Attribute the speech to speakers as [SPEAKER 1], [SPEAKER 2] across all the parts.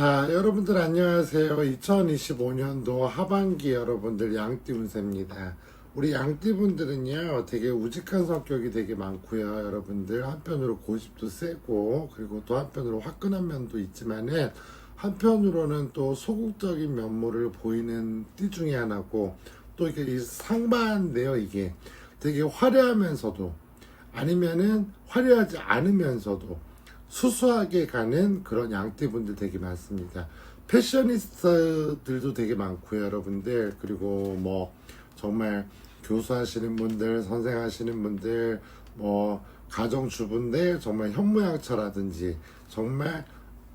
[SPEAKER 1] 자, 여러분들 안녕하세요. 2025년도 하반기 여러분들 양띠 운세입니다. 우리 양띠 분들은요, 되게 우직한 성격이 되게 많고요. 여러분들 한편으로 고집도 세고, 그리고 또 한편으로 화끈한 면도 있지만은, 한편으로는 또 소극적인 면모를 보이는 띠 중에 하나고, 또 이게 이 상반인데요, 이게. 되게 화려하면서도, 아니면은 화려하지 않으면서도, 수수하게 가는 그런 양띠분들 되게 많습니다. 패셔니스트들도 되게 많고요, 여러분들. 그리고 뭐 정말 교수하시는 분들, 선생하시는 분들, 뭐 가정주부인데 정말 현모양처라든지 정말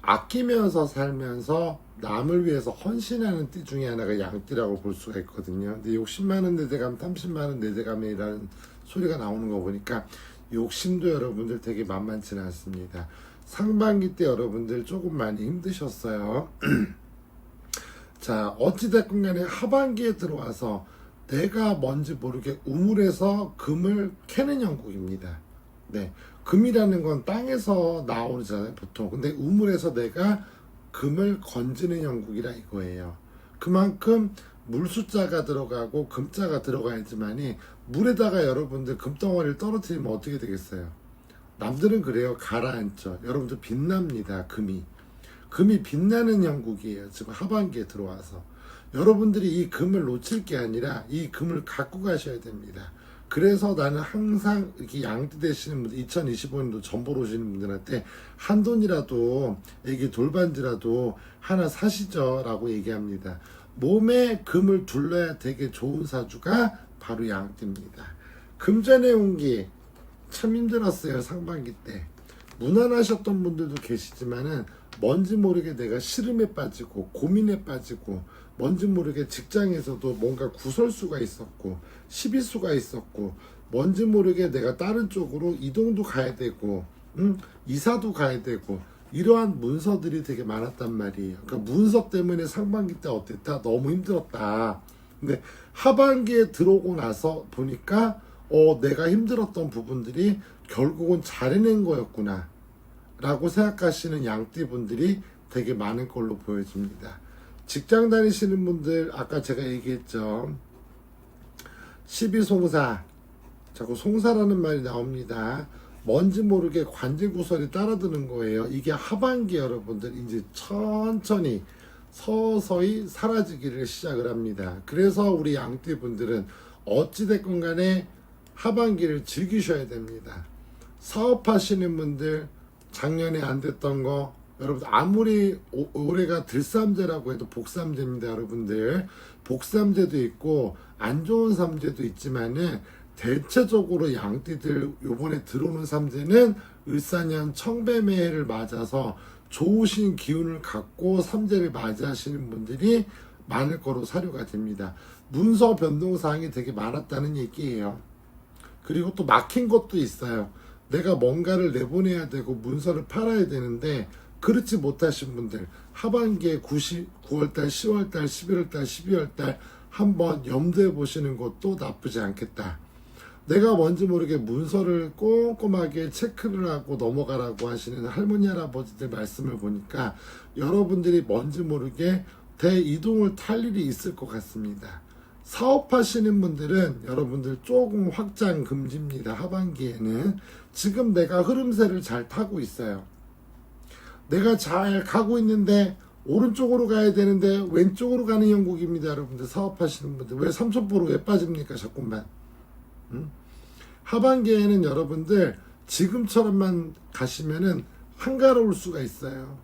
[SPEAKER 1] 아끼면서 살면서 남을 위해서 헌신하는 띠 중에 하나가 양띠라고 볼 수가 있거든요. 근데 욕심 많은 내대감, 탐심 많은 내대감이라는 소리가 나오는 거 보니까 욕심도 여러분들 되게 만만치는 않습니다. 상반기 때 여러분들 조금 많이 힘드셨어요. 자, 어찌됐건 간에 하반기에 들어와서 내가 뭔지 모르게 우물에서 금을 캐는 형국입니다. 네. 금이라는 건 땅에서 나오잖아요, 보통. 근데 우물에서 내가 금을 건지는 형국이라 이거예요. 그만큼 물 숫자가 들어가고 금자가 들어가야지만이 물에다가 여러분들 금덩어리를 떨어뜨리면 어떻게 되겠어요? 남들은 그래요. 가라앉죠. 여러분들 빛납니다. 금이. 금이 빛나는 형국이에요. 지금 하반기에 들어와서. 여러분들이 이 금을 놓칠 게 아니라 이 금을 갖고 가셔야 됩니다. 그래서 나는 항상 이렇게 양띠 되시는 분들, 2025년도 전보로 오시는 분들한테 한 돈이라도, 이게 돌반지라도 하나 사시죠. 라고 얘기합니다. 몸에 금을 둘러야 되게 좋은 사주가 바로 양띠입니다. 금전의 운기, 참 힘들었어요 상반기 때 무난하셨던 분들도 계시지만은 뭔지 모르게 내가 시름에 빠지고 고민에 빠지고 뭔지 모르게 직장에서도 뭔가 구설수가 있었고 시비수가 있었고 뭔지 모르게 내가 다른 쪽으로 이동도 가야 되고 음, 이사도 가야 되고 이러한 문서들이 되게 많았단 말이에요. 그러니까 문서 때문에 상반기 때 어땠다? 너무 힘들었다. 근데 하반기에 들어오고 나서 보니까 어, 내가 힘들었던 부분들이 결국은 잘해낸 거였구나. 라고 생각하시는 양띠 분들이 되게 많은 걸로 보여집니다. 직장 다니시는 분들, 아까 제가 얘기했죠. 12송사. 자꾸 송사라는 말이 나옵니다. 뭔지 모르게 관제구설이 따라드는 거예요. 이게 하반기 여러분들 이제 천천히 서서히 사라지기를 시작을 합니다. 그래서 우리 양띠 분들은 어찌됐건 간에 하반기를 즐기셔야 됩니다. 사업하시는 분들 작년에 안 됐던 거 여러분 아무리 오- 올해가 들삼제라고 해도 복삼제입니다 여러분들. 복삼제도 있고 안 좋은 삼제도 있지만은 대체적으로 양띠들 요번에 들어오는 삼제는 을사년 청배매를 맞아서 좋으신 기운을 갖고 삼제를 맞이하시는 분들이 많을 거로 사료가 됩니다. 문서 변동 사항이 되게 많았다는 얘기예요. 그리고 또 막힌 것도 있어요. 내가 뭔가를 내보내야 되고 문서를 팔아야 되는데 그렇지 못하신 분들 하반기에 9월달, 10월달, 11월달, 12월달 한번 염두해 보시는 것도 나쁘지 않겠다. 내가 뭔지 모르게 문서를 꼼꼼하게 체크를 하고 넘어가라고 하시는 할머니 할아버지들 말씀을 보니까 여러분들이 뭔지 모르게 대이동을 탈 일이 있을 것 같습니다. 사업하시는 분들은 여러분들 조금 확장 금지입니다. 하반기에는 지금 내가 흐름세를 잘 타고 있어요. 내가 잘 가고 있는데 오른쪽으로 가야 되는데 왼쪽으로 가는 형국입니다. 여러분들 사업하시는 분들 왜 삼천포로 왜 빠집니까? 자꾸만 음? 하반기에는 여러분들 지금처럼만 가시면은 한가로울 수가 있어요.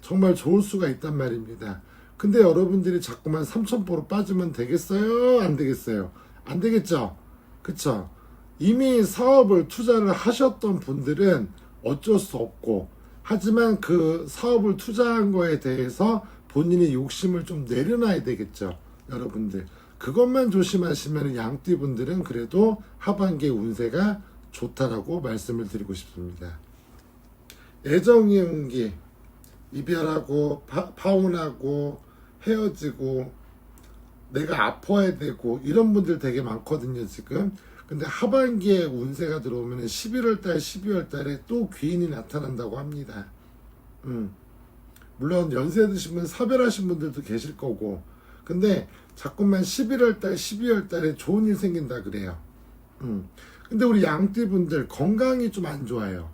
[SPEAKER 1] 정말 좋을 수가 있단 말입니다. 근데 여러분들이 자꾸만 삼천포로 빠지면 되겠어요? 안 되겠어요? 안 되겠죠? 그쵸? 이미 사업을 투자를 하셨던 분들은 어쩔 수 없고, 하지만 그 사업을 투자한 거에 대해서 본인의 욕심을 좀 내려놔야 되겠죠? 여러분들. 그것만 조심하시면 양띠 분들은 그래도 하반기 운세가 좋다라고 말씀을 드리고 싶습니다. 애정의 운기, 이별하고 파, 파혼하고 헤어지고 내가 아파야 되고 이런 분들 되게 많거든요 지금 근데 하반기에 운세가 들어오면 11월 달 12월 달에 또 귀인이 나타난다고 합니다. 음. 물론 연세 분 사별하신 분들도 계실 거고. 근데 자꾸만 11월 달 12월 달에 좋은 일 생긴다 그래요. 음. 근데 우리 양띠 분들 건강이 좀 안 좋아요.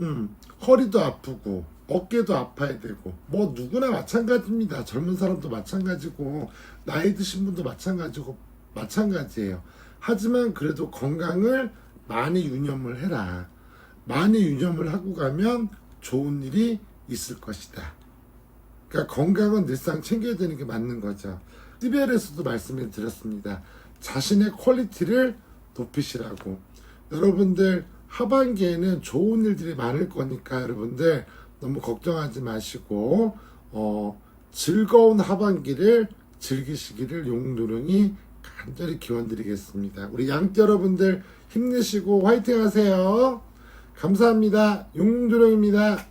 [SPEAKER 1] 음, 허리도 아프고 어깨도 아파야 되고. 뭐 누구나 마찬가지입니다. 젊은 사람도 마찬가지고 나이 드신 분도 마찬가지고 마찬가지예요. 하지만 그래도 건강을 많이 유념을 해라. 많이 유념을 하고 가면 좋은 일이 있을 것이다. 그러니까 건강은 늘상 챙겨야 되는 게 맞는 거죠. TVL에서도 말씀을 드렸습니다. 자신의 퀄리티를 높이시라고. 여러분들 하반기에는 좋은 일들이 많을 거니까 여러분들 너무 걱정하지 마시고 어, 즐거운 하반기를 즐기시기를 용누릉이 간절히 기원드리겠습니다. 우리 양띠 여러분들 힘내시고 화이팅 하세요. 감사합니다. 용누릉입니다.